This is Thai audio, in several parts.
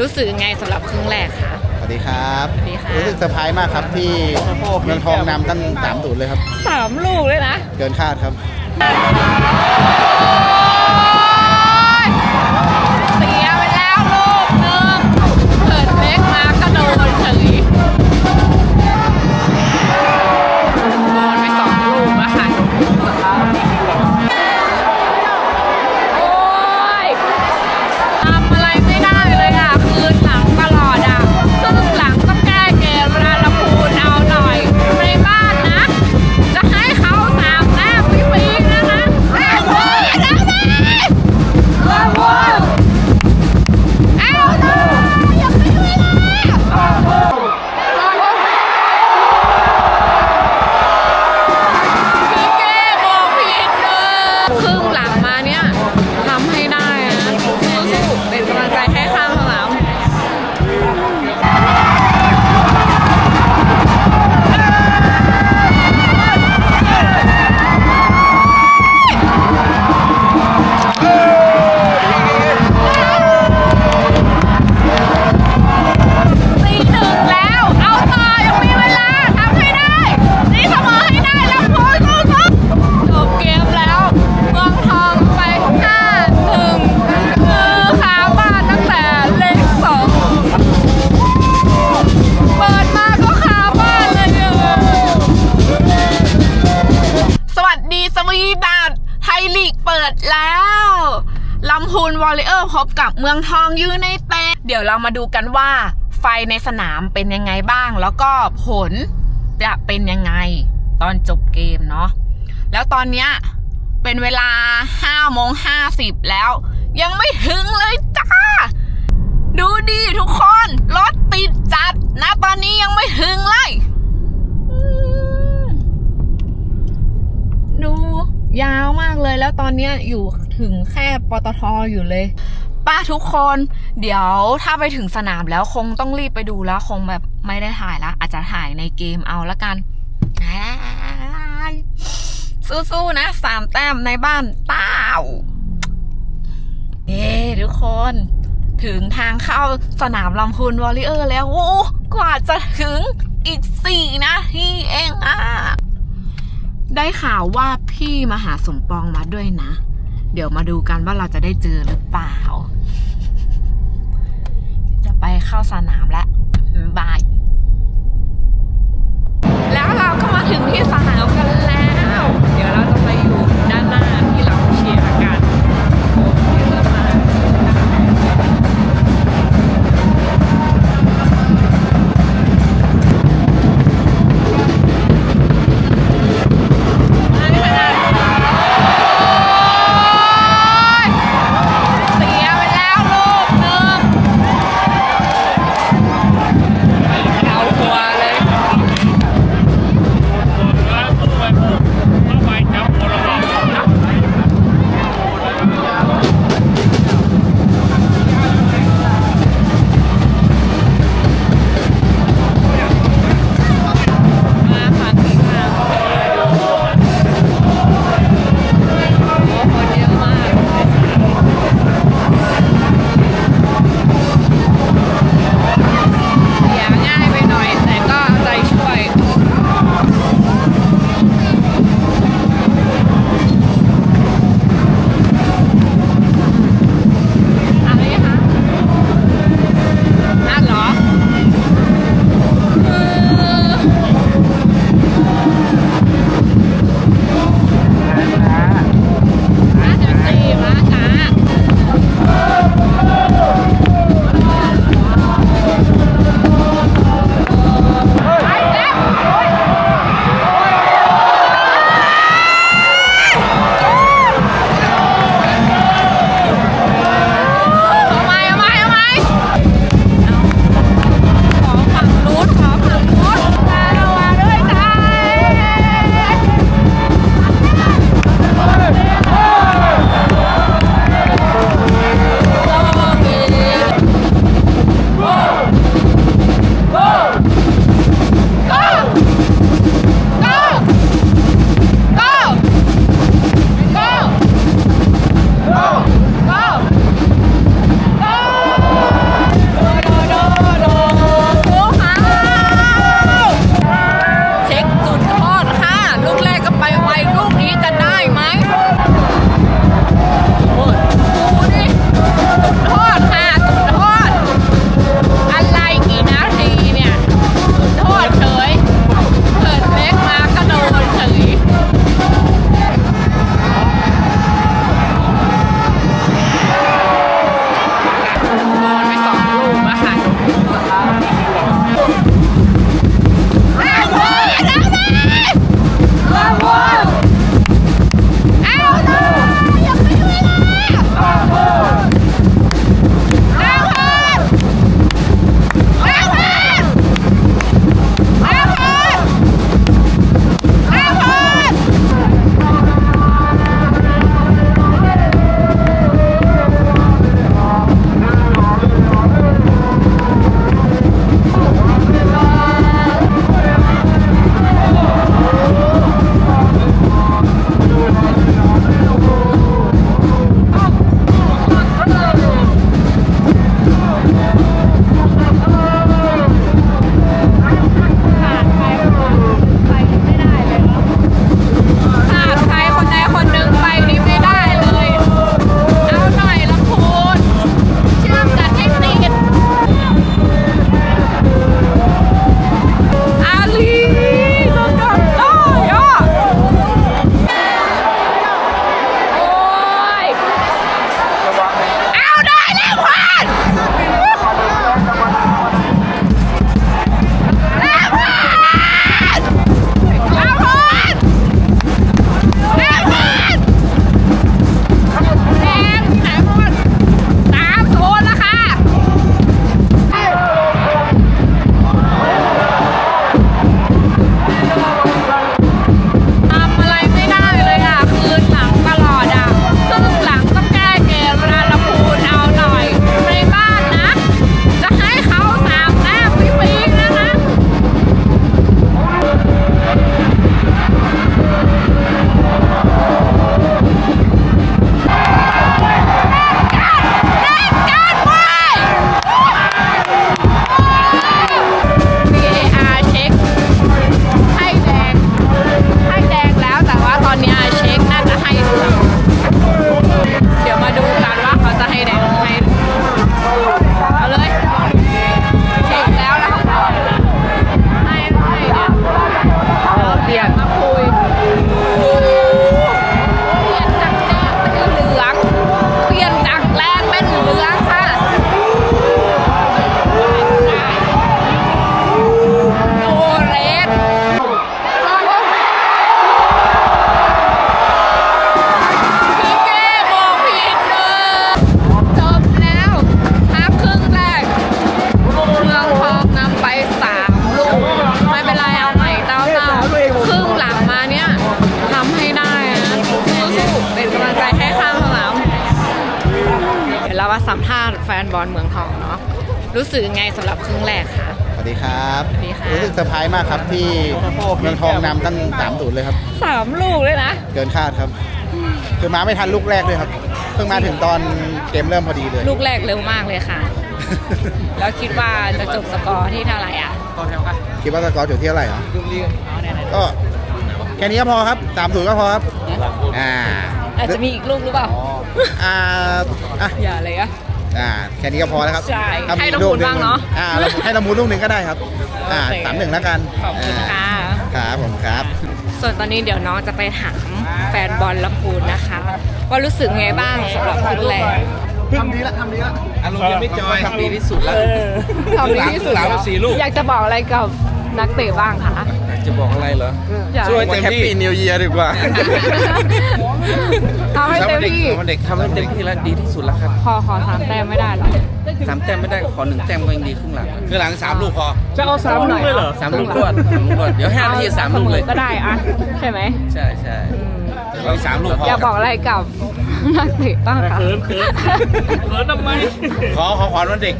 รู้สึกยังไงสำหรับครึ่งแรกคะ สวัสดีครับสวัสดีค่ะ รู้สึกเซอร์ไพรส์มากครับที่เมืองทองนำตั้งสามศูนย์เลยครับ สามลูกเลยนะ เกินคาดครับ มาดูกันว่าไฟในสนามเป็นยังไงบ้าง แล้วก็ผลจะเป็นยังไงตอนจบเกมเนาะแล้วตอนเนี้ยเป็นเวลา5โมง50 แล้ว ยังไม่ถึงเลยจ้า ดูดีทุกคน รถติดจัดนะตอนนี้ยังไม่ถึงเลยดูยาวมากเลยแล้วตอนนี้อยู่ถึงแค่ปตทอยู่เลย ป้าทุกคน เดี๋ยวถ้าไปถึงสนามแล้วคงต้องรีบไปดูแล้ว คงแบบไม่ได้ถ่ายละอาจจะถ่ายในเกมเอาละกันสู้ๆนะสามแต้มในบ้านเต้าเย้ทุกคน ถึงทางเข้าสนามลำพูนวอลเลเยอร์แล้วโอ้กว่าจะถึงอีกสี่นาทีเองอะได้ข่าวว่าพี่มาหาสมปองมาด้วยนะ เดี๋ยวมาดูกันว่าเราจะได้เจอหรือเปล่า เข้าสนามแล้วบาย แล้วเราก็มาถึงที่สนาม สึกยังไงสำหรับครึ่งแรกคะ สวัสดีครับ สวัสดีค่ะ รู้สึกเซอร์ไพรส์มากครับที่เมืองทองนำตั้งสามศูนย์เลยครับ สามลูกเลยนะ เกินคาดครับ คือมาไม่ทันลูกแรกเลยครับ เพิ่งมาถึงตอนเกมเริ่มพอดีเลย ลูกแรกเร็วมากเลยค่ะ แล้วคิดว่าจะจบสกอร์ที่เท่าไหร่อะคิดว่าสกอร์อยู่ที่เท่าไหร่เหรอเอาได้ๆก็แค่นี้ก็พอครับสามศูนย์ก็พอครับ อ่าอาจจะมีอีกลูกหรือเปล่า อ่าอะ อย่าเลยอะ อ่าแค่นี้ก็พอแล้วครับใช่ถ้ามีให้ละมุนลูกหงบ้างเนอะอ่าเราให้ละมุนลูกหนึ่งก็ได้ครับอ่าโอเค สามหนึ่งแล้วกันขอบคุณค่ะ อ่าครับผมครับ ส่วนตอนนี้เดี๋ยวน้องจะไปถามแฟนบอลลำพูนนะคะ ว่ารู้สึกไงบ้างสำหรับครึ่งแรก ทำดีละทำดีละอารมณ์ยังไม่จอยทำดีที่สุดแล้ว ทำดีที่สุดหลังแล้วสี่ลูก อยากจะบอกอะไรกับนักเตะบ้างคะจะบอกอะไรเหรออยากช่วยเต็มที่แฮปปี้นิวเยียร์ดีกว่าทำให้เต็มที่ทำเด็กทำให้เต็มที่แล้วดีที่สุดแล้วครับพอขอสามแต้มไม่ได้หรอสามแต้มไม่ได้ขอหนึ่งแต้มก็ยังดีครึ่งหลังครึ่งหลังสามลูกพอจะเอาสามลูกเลยเหรอสามลูกรวดสามลูกรวดเดี๋ยวห้านาทีสามลูกเลยก็ได้อะใช่ไหมใช่ใช่เราสามลูกพออยากบอกอะไรกับ นักเตะบ้างคะขอขอขวัญวันเด็ก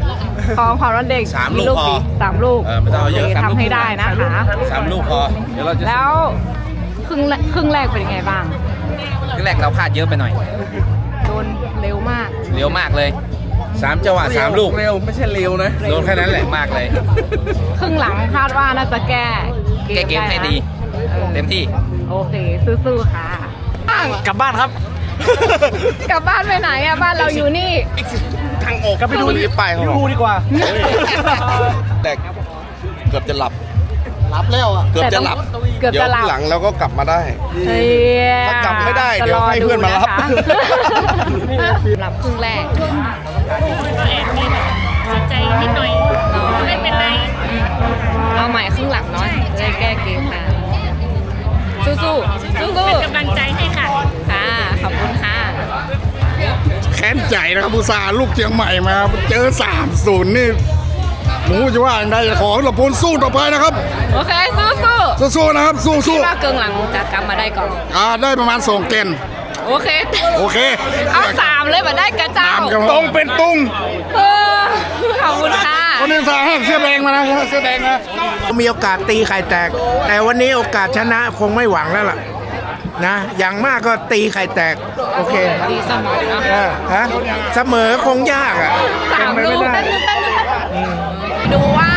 ขอความวันเด็กสามลูกดีพอสามลูกเออไม่ต้องเอาเยอะโคสามลูก ทำให้ได้นะคะสามลูกพอเดี๋ยวเราจะแล้วครึ่งแรกครึ่งแรกเป็นยังไงบ้างครึ่งแรกเราพลาดเยอะไปหน่อย โดนเร็วมาก เร็วมากเลยสามจังหวะสามลูกเร็วไม่ใช่เร็วนะโดนแค่นั้นแหละมากเลย ครึ่งหลังคาดว่าน่าจะแก้แก้เกมให้ดี เออเต็มที่โอเคสู้ๆค่ะ กลับบ้านครับ กลับบ้านไปไหนอะบ้านเราอยู่นี่ ทางออกก็ไปดูรีบไปเขาดูดีกว่า แต่เกือบจะหลับ รับแล้วอะ เกือบจะหลับเกือบเดี๋ยจะวหลับหลังเราก็กลับมาได้ เฮ้ยถ้ากลับไม่ได้เดี๋ยวให้เพื่อนมารับ จะอดูนะคะ หลับครึ่งแรก นใจนะครับอุตส่าห์ลูกเชียงใหม่มา เจอ3ามศูนย์นี่หนูจะว่าอย่างไรขอให้เราพลสู้ต่อไปนะครับ โอเค สู้สู้ๆนะครับๆสู้คิดว่าเกิงหลังจะกลับมาได้ก่อนๆอ่าได้ประมาณสองเกนโอเค โอเค เอาสามเลยมาได้กระเจ้าตามกันตรงเป็นตุงเออขอบคุณค่ะคนนี้สาให้เสื้อแดงมานะเสื้อแดงนะมีโอกาสตีไข่แตก แต่วันนี้โอกาสชนะคงไม่หวังแล้วล่ะ นะ อย่างมากก็ตีไข่แตก โอเคดีเสมอเนาะเออฮะเสมอคงยากอะสามเป็นไปลูกไม่ได้แป๊บนึงแป๊บนึงแป๊บนึงดูว่า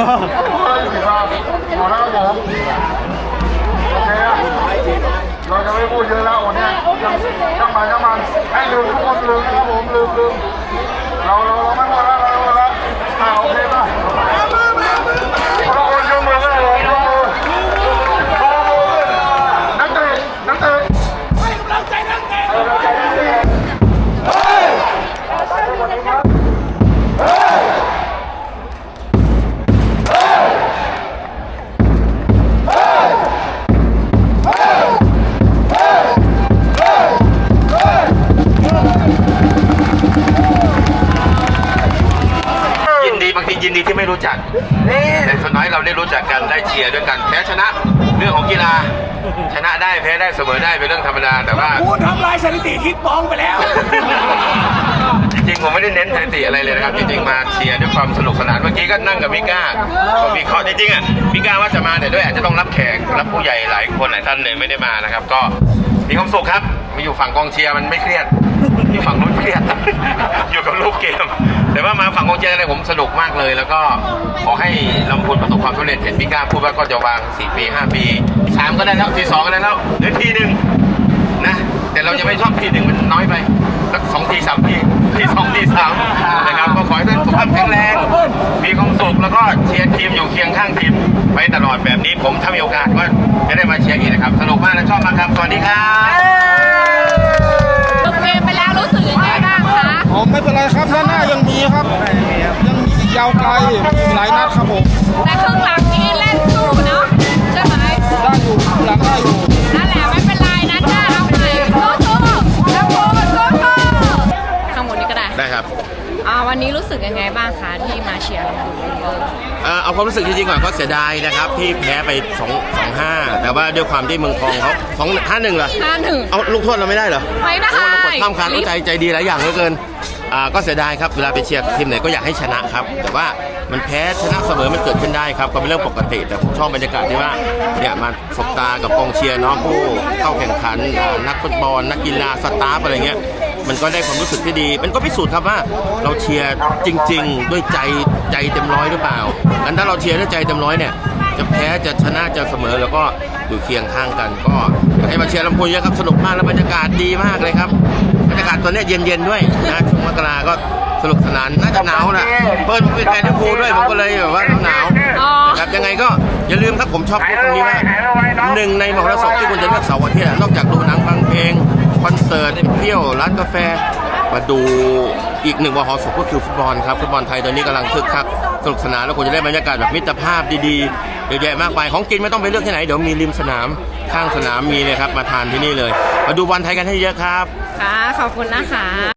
อนครราชสีมาขอนะครับผมโอเคอะเราจะไม่พูดเยอะแล้ววันเนี้ยช่างมันช่างมันให้ลืมทุกคนลืมผมลืมลืมเราเราเราเรา ยินดีบางทียินดีที่ไม่รู้จักแต่ส่วนน้อยเราได้รู้จักกันได้เชียร์ด้วยกันแพ้ชนะเรื่องของกีฬาชนะได้แพ้ได้เสมอได้เป็นเรื่องธรรมดาแต่ว่าพูดทำลายสถิติทิศบองไปแล้ว จริงๆผมไม่ได้เน้นสถิติอะไรเลยนะครับ จริงๆมาเชียร์ด้วยความสนุกสนานเมื่อกี้ก็นั่งกับมิก้าก็มีข้อจริงๆอะมิก้าว่าจะมาแต่ด้วยอาจจะต้องรับแขกรับผู้ใหญ่หลายคนหลายท่านเลยไม่ได้มานะครับ ก็มีความสุขครับ มาอยู่ฝั่งกองเชียร์มันไม่เครียด อยู่ฝั่งนู้นเครียด อยู่กับรูปเกม แต่ว่ามาฝั่งกองเชียร์อะไรผมสนุกมากเลย แล้วก็ขอให้ลำพูนประสบความสำเร็จเห็นมิก้าพูดว่าก็จะวางสี่ปีห้าปีสามก็ได้แล้วทีสองก็ได้แล้วหรือทีหนึ่งนะ แต่เราจะไม่ชอบทีหนึ่งมันน้อยไปสักสองทีสามทีทีสองทีสามนะครับก็ ให้ท่านสุขภาพแข็งแรง มีความสุขแล้วก็เชียร์ทีมอยู่เคียงข้างทีมไปตลอดแบบนี้ผมถ้ามีโอกาสก็จะได้มาเชียร์อีกนะครับ สนุกมากและชอบมากครับ สวัสดีครับจบเกมไปแล้วรู้สึกยังไงบ้างคะผมไม่เป็นไรครับด้านหน้ายังมีครับ ยังมีอีกยาวไกลมีหลายนัดครับผมแต่ครึ่งหลังนี้เล่นสู้เนาะใช่ไหมได้อยู่หลังได้อยู่ นั่นแหละไม่เป็นไรนัดหน้าเอาใหม่สู้ๆน้ำโพสู้ๆข้างบนนี้ก็ได้ ได้ครับ อ่าวันนี้รู้สึกยังไงบ้างคะที่มาเชียร์ลำพูนวอริเออร์เอ่อเอาความรู้สึกจริงๆก่อนก็เสียดายนะครับที่แพ้ไป2 2 5แต่ว่าด้วยความที่เมืองทองเขา2 5 1เหรอห้าหนึ่ง เอาลูกโทษเราไม่ได้เหรอไม่ได้ โอ้เรากดข้ามคานรู้ใจใจดีหลายอย่างเหลือเกินอ่าก็เสียดายครับเวลาไปเชียร์ทีมไหนก็อยากให้ชนะครับ แต่ว่ามันแพ้ชนะเสมอมันเกิดขึ้นได้ครับก็เป็นเรื่องปกติ แต่ผมชอบบรรยากาศที่ว่าเนี่ยมาสบตากับกองเชียร์เน้องผู้เข้าแข่งขันอ่านักฟุตบอลนักกีฬาสตาฟอะไรเงี้ย มันก็ได้ความรู้สึกที่ดี มันก็พิสูจน์ครับว่า เราเชียร์จริง ๆ ด้วยใจใจเต็มร้อยหรือเปล่างั้นถ้าเราเชียร์ด้วยใจเต็มร้อยเนี่ยจะแพ้จะชนะจะเสมอแล้วก็อยู่เคียงข้างกันก็ให้มาเชียร์ลำพูนเยอะครับสนุกมากแล้วบรรยากาศดีมากเลยครับบรรยากาศตอนนี้เย็นๆด้วยนะช่วงมกราก็สนุกสนานน่าจะหนาวนะเพิ่นเป็นแฟนลิเวอร์พูลด้วยผมก็เลยแบบว่าหนาวนะครับยังไงก็อย่าลืมครับผมชอบพูดตรงนี้ว่าหนึ่งในมหรสพที่คุณจะเลือกเสาร์อาทิตย์นอกจากดู คอนเสิร์ตเที่ยวร้านกาแฟ มาดูอีกหนึ่งมหรสพก็คือฟุตบอลครับฟุตบอลไทยตอนนี้กำลังคึกคักสนุกสนานแล้วควรจะได้บรรยากาศแบบมิตรภาพดีๆเยอะแยะมากมายของกินไม่ต้องไปเลือกที่ไหนเดี๋ยวมีริมสนามข้างสนามมีเลยครับมาทานที่นี่เลย มาดูบอลไทยกันให้เยอะครับ ค่ะ ขอบคุณนะคะ